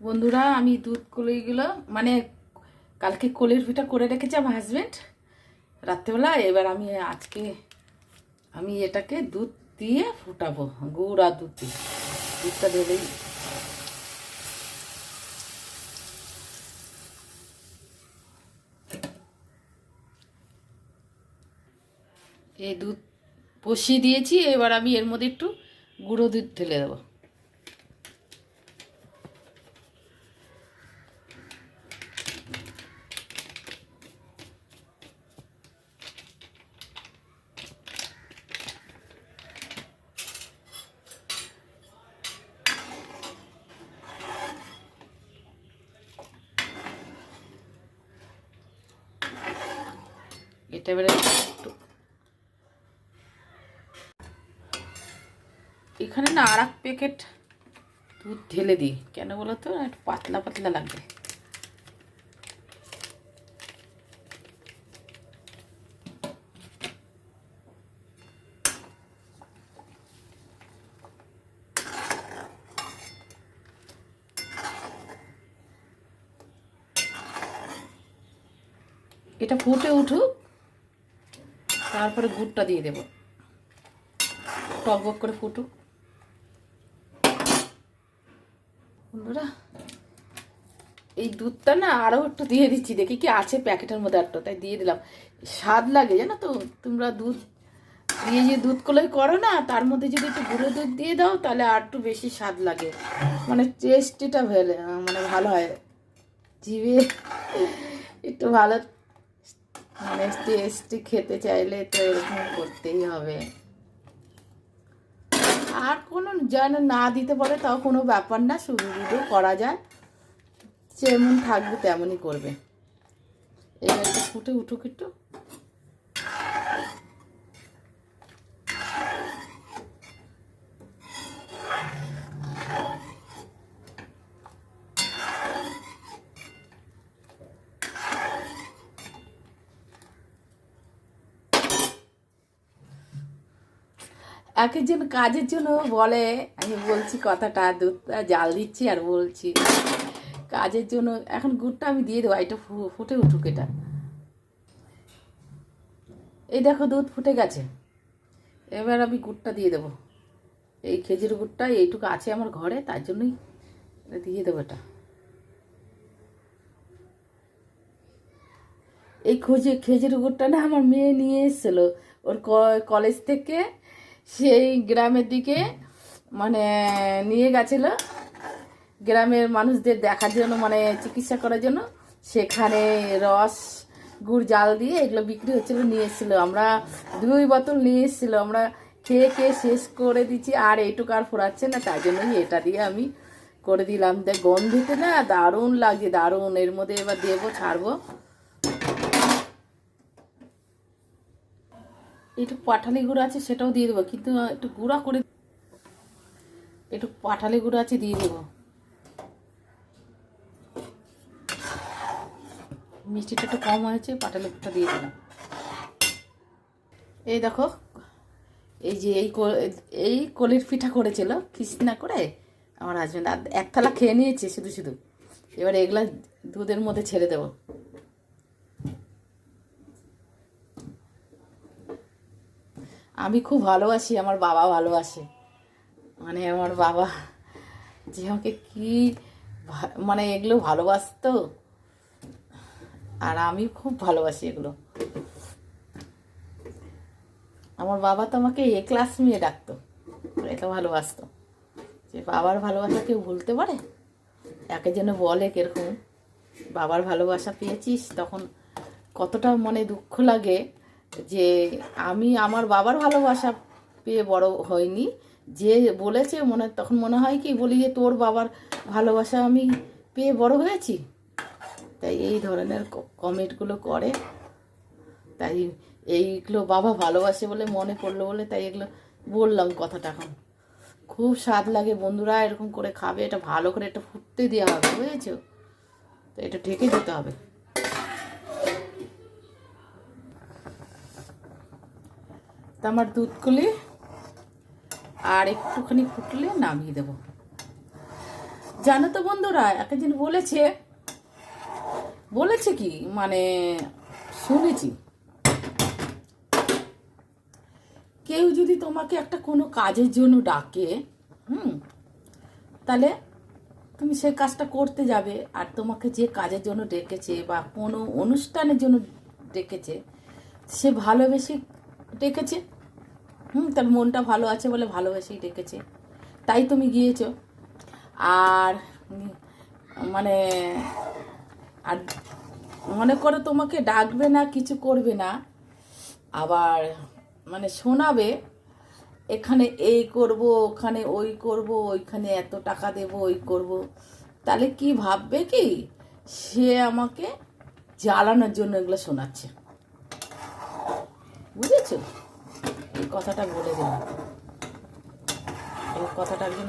বন্ধুরা, আমি দুধ কলিগুলো মানে কালকে কলির পিঠা করে রেখেছি আমার হাজব্যান্ড রাত্রেবেলা এবার আমি আজকে আমি এটাকে দুধ দিয়ে ফুটাবো, গুড় আর দুধ দিয়ে। দুধটা ঢেলেই এই দুধ বসিয়ে দিয়েছি, এবার আমি এর মধ্যে একটু গুঁড়ো দুধ ঢেলে দেবো। এবারে একটু। এখানে না আর এক প্যাকেট দুধ ঢেলে দিই। কেন বলো তো? একটু পাতলা পাতলা লাগবে। এটা ফুটে উঠুক। তারপরে গুড়টা দিয়ে দেবো। টক করে ফুটুক। বন্ধুরা, এই দুধটা না আরও একটু দিয়ে দিচ্ছি। দেখি কি আছে প্যাকেটের মধ্যে একটা, তাই দিয়ে দিলাম। স্বাদ লাগে, জানো তো, তোমরা দুধ, দিয়ে যে দুধ কলাই করো না, তার মধ্যে যদি একটু গুঁড়ো দুধ দিয়ে দাও, তাহলে আর একটু বেশি স্বাদ লাগে। মানে টেস্টিটা ভেলে মানে ভালো হয়। জিভে একটু ভালো মানে টেস্টি খেতে চাইলে তো এরকম করতেই হবে। আর কোনো যেন না দিতে পারে তাও কোনো ব্যাপার না, শুধু করা যায়। যেমন থাকবে তেমনই করবে। এবার ফুটে উঠুক একটু। এক একজন কাজের জন্য বলে, আমি বলছি কথাটা, দুধটা জাল দিচ্ছি আর বলছি, কাজের জন্য এখন গুড়টা আমি দিয়ে দেবো, এটা ফুটে উঠুক এটা। এই দেখো দুধ ফুটে গেছে। এবার আমি গুড়টা দিয়ে দেবো। এই খেজুর গুড়টা এইটুকু আছে আমার ঘরে, তার জন্যই দিয়ে দেবো এটা। এই খুঁজে, খেজুর গুড়টা না আমার মেয়ে নিয়ে এসেছিল, ওর কলেজ থেকে সেই গ্রামের দিকে মানে নিয়ে গেছিল। গ্রামের মানুষদের দেখার জন্য মানে চিকিৎসা করার জন্য। সেখানে রস, গুড়, জাল দিয়ে এগুলো বিক্রি হচ্ছিল, নিয়ে এসেছিল। আমরা দুই বোতল নিয়ে এসেছিল। আমরা খেয়ে খেয়ে শেষ করে দিচ্ছি। আর এইটুকু আর ফোরাচ্ছে না, তাই জন্যই এটা দিয়ে আমি করে দিলাম। দেখ গন্ধেতে না দারুণ লাগছে দারুণ। এর মধ্যে এবার দেবো, ছাড়বো। একটু পাঠালি গুঁড়ো আছে সেটাও দিয়ে দেবো, কিন্তু একটু গুঁড়া করে একটু পাঠালি গুঁড়ো আছে দিয়ে দেবো। মিষ্টিটা একটু কম হয়েছে পাটালি গুঁড়োটা দিয়ে দিলাম। এই দেখো, এই যে এই এই কলির পিঠা করেছিল, কৃষ্ণা করে আমার হাজব্যান্ড এক থালা খেয়ে নিয়েছে শুধু শুধু। এবার এগুলা দুধের মধ্যে ছেড়ে দেবো। আমি খুব ভালোবাসি, আমার বাবা ভালোবাসে। মানে আমার বাবা যে আমাকে কী মানে এগুলো ভালোবাসতো। আর আমি খুব ভালোবাসি এগুলো। আমার বাবা তো আমাকে এ ক্লাস মেয়ে ডাকতো এটা ভালোবাসতো। যে বাবার ভালোবাসা কেউ ভুলতে পারে? একে যেন বলে কীরকম। বাবার ভালোবাসা পেয়েছিস, তখন কতটা মনে দুঃখ লাগে। যে আমি আমার বাবার ভালোবাসা পেয়ে বড় হয়নি যে বলেছে, মনে, তখন মনে হয় কি, বলি যে তোর বাবার ভালোবাসা আমি পেয়ে বড় হয়েছি। তাই এই ধরনের কমেন্টগুলো করে। তাই এইগুলো বাবা ভালোবাসে বলে মনে পড়ল বলে তাই এগুলো বললাম কথাটা এখন। খুব স্বাদ লাগে বন্ধুরা, এরকম করে খাবে, এটা ভালো করে এটা ফুটতে দেওয়া হবে, বুঝেছ? তো এটা ঢেকে দিতে হবে। আমার দুধগুলি আর একটুখানি ফুটলে নামিয়ে দেবো। জানো তো বন্ধুরা একদিন বলেছে বলেছে কি মানে শুনেছি, কেউ যদি তোমাকে একটা কোনো কাজের জন্য ডাকে, হুম, তাহলে তুমি সেই কাজটা করতে যাবে, আর তোমাকে যে কাজের জন্য ডেকেছে বা কোনো অনুষ্ঠানের জন্য ডেকেছে, সে ভালোবেসে ডেকেছে হুম, তার মনটা ভালো আছে বলে ভালোবেসেই ডেকেছে। তাই তুমি গিয়েছ। আর মানে আর মনে করো তোমাকে ডাকবে না, কিছু করবে না, আবার মানে শোনাবে, এখানে এই করব, ওখানে ওই করব, ওইখানে এত টাকা দেব, ওই করব। তাহলে কি ভাববে কি? সে আমাকে জ্বালানোর জন্য এগুলো শোনাচ্ছে। বুঝেছ? এই কথাটা বলে দিলাম। এই কথাটা একজন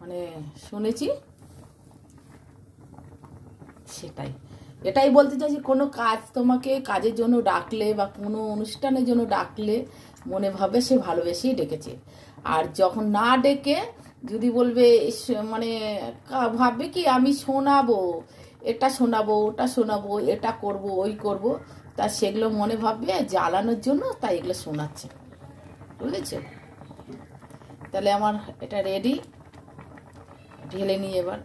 মানে শুনেছি। সেটাই। এটাই বলতে চাইছি, কোনো কাজ তোমাকে কাজের জন্য ডাকলে বা কোনো অনুষ্ঠানের জন্য ডাকলে মনে ভাবে সে ভালোবেসেই ডেকেছে। আর যখন না ডেকে যদি বলবে মানে ভাববে কি আমি শোনাবো? এটা শোনাবো, ওটা শোনাবো, এটা করব, ওই করব। তা সেগুলো মনে ভাববে, জ্বালানোর জন্য তাই এগুলো শোনাচ্ছে। বুঝেছ? তাহলে আমার এটা রেডি ঢেলে নিই এবার।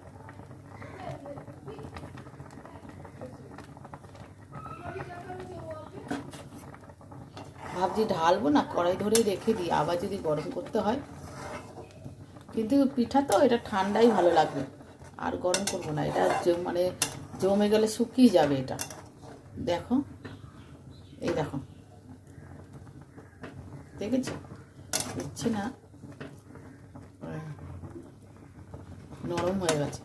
ভাবছি ঢালবো না, কড়াই ধরেই রেখে দিই, আবার যদি গরম করতে হয়। কিন্তু পিঠা তো এটা ঠান্ডাই ভালো লাগবে। আর গরম করব না। এটা মানে জমে গেলে শুকিয়ে যাবে এটা। দেখো। এই দেখো। দেখেছ? দিচ্ছি না। নরম হয়ে গেছে।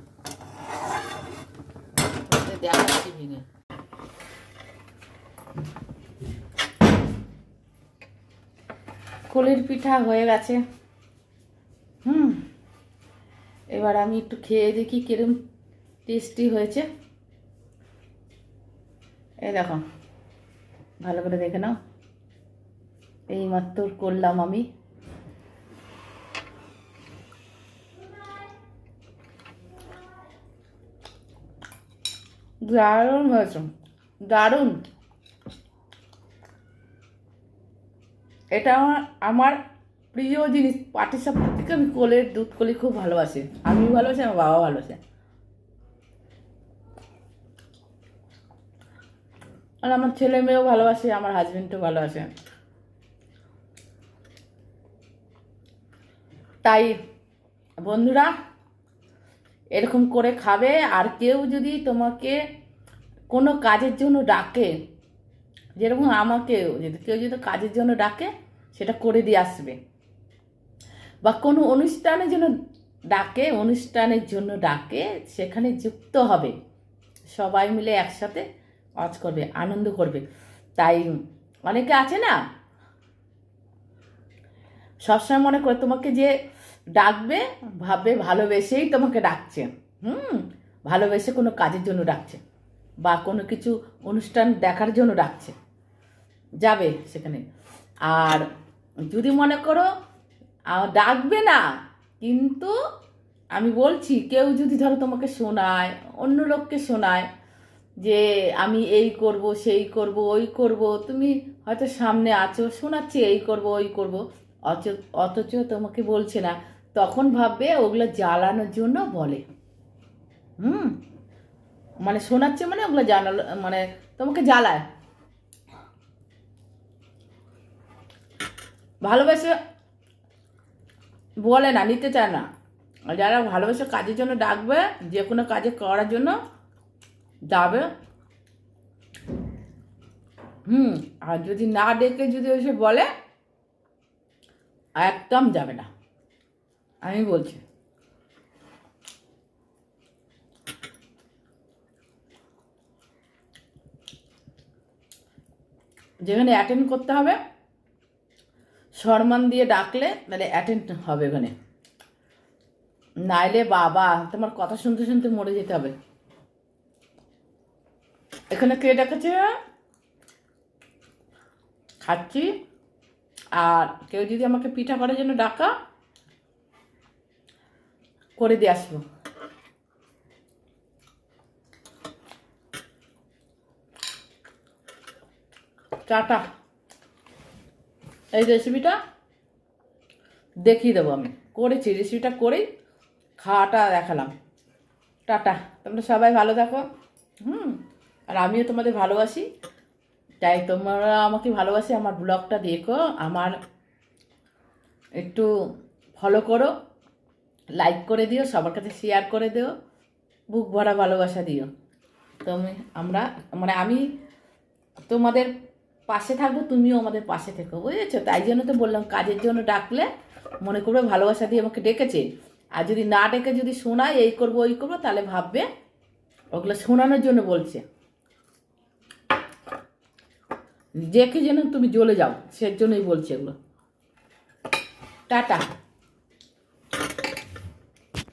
দেখাচ্ছি ভেঙে। কোলের পিঠা হয়ে গেছে। এবার আমি একটু খেয়ে দেখি কিরম টেস্টি হয়েছে। এই দেখো, ভালো করে দেখে নাও। এই মাত্র করলাম আমি। দারুণ হয়েছে, দারুণ। এটা আমার প্রিয় জিনিস পাটিসাপটা থেকে আমি কোলের দুধ, কলি খুব ভালোবাসি। আমি ভালোবাসি, আমার বাবা ভালোবাসে। আর আমার ছেলে মেয়েও ভালোবাসে, আমার হাজবেন্ডও ভালোবাসে। তাই, বন্ধুরা, এরকম করে খাবে, আর কেউ যদি তোমাকে কোনো কাজের জন্য ডাকে, যেরকম আমাকেও, যদি কেউ যদি কাজের জন্য ডাকে, সেটা করে দিয়ে আসবে। বা কোনো অনুষ্ঠানের জন্য ডাকে, অনুষ্ঠানের জন্য ডাকে, সেখানে যুক্ত হবে। সবাই মিলে একসাথে কাজ করবে, আনন্দ করবে। তাই অনেকে আছে না? সবসময় মনে করে তোমাকে যে ডাকবে ভাববে ভালোবেসেই তোমাকে ডাকছে। হুম? ভালোবেসে কোনো কাজের জন্য ডাকছে বা কোনো কিছু অনুষ্ঠান দেখার জন্য ডাকছে। যাবে সেখানে। আর যদি মনে করো ডাকবে না। কিন্তু আমি বলছি, কেউ যদি ধরো তোমাকে শোনায়, অন্য লোককে শোনায় যে আমি এই করব, সেই করব, ওই করব, তুমি হয়তো সামনে আছো, শোনাচ্ছি, এই করব, ওই করব। অথচ অথচ তোমাকে বলছে না। তখন ভাববে ওগুলো জ্বালানোর জন্য বলে। হুম? মানে শোনাচ্ছে মানে ওগুলো জানালো মানে তোমাকে জ্বালায়। ভালোবেসে বলে না, নিতে চায় না। যারা ভালোবেসে কাজের জন্য ডাকবে, যে কোনো কাজে করার জন্য যাবে। হুম, আর যদি না ডেকে যদি এসে বলে, একদম যাবে না। আমি বলছি। যেখানে অ্যাটেন্ড করতে হবে সম্মান দিয়ে ডাকলে তাহলে অ্যাটেন্ড হবে ওখানে। নাইলে বাবা, তোমার কথা শুনতে শুনতে মরে যেতে হবে। এখানে কে ডেকেছে? খাচ্ছি। আর কেউ যদি আমাকে পিঠা করার জন্য ডাকা, করে দিয়ে আসব। টাটা। এই রেসিপিটা দেখিয়ে দেবো আমি। করেছি রেসিপিটা করেই খাওয়াটা দেখালাম। টাটা। তোমরা সবাই ভালো থাকো। হুম? আর আমিও তোমাদের ভালোবাসি। তাই তোমরা আমাকে ভালোবাসি, আমার ব্লগটা দেখো, আমার একটু ফলো করো লাইক করে দিও, সবার কাছে শেয়ার করে দিও, বুক ভরা ভালোবাসা দিও। তুমি, আমরা মানে আমি তোমাদের পাশে থাকব, তুমিও আমাদের পাশে থেকো, বুঝেছ? তাই জন্য তো বললাম, কাজের জন্য ডাকলে মনে করবে ভালোবাসা দিয়ে আমাকে ডেকেছে। আর যদি না ডেকে যদি শোনায়, এই করব, ওই করব, তাহলে ভাববে ওগুলো শোনানোর জন্য বলছে। দেখে যেন তুমি জ্বলে যাও সের জন্যই বলছে এগুলো। টাটা।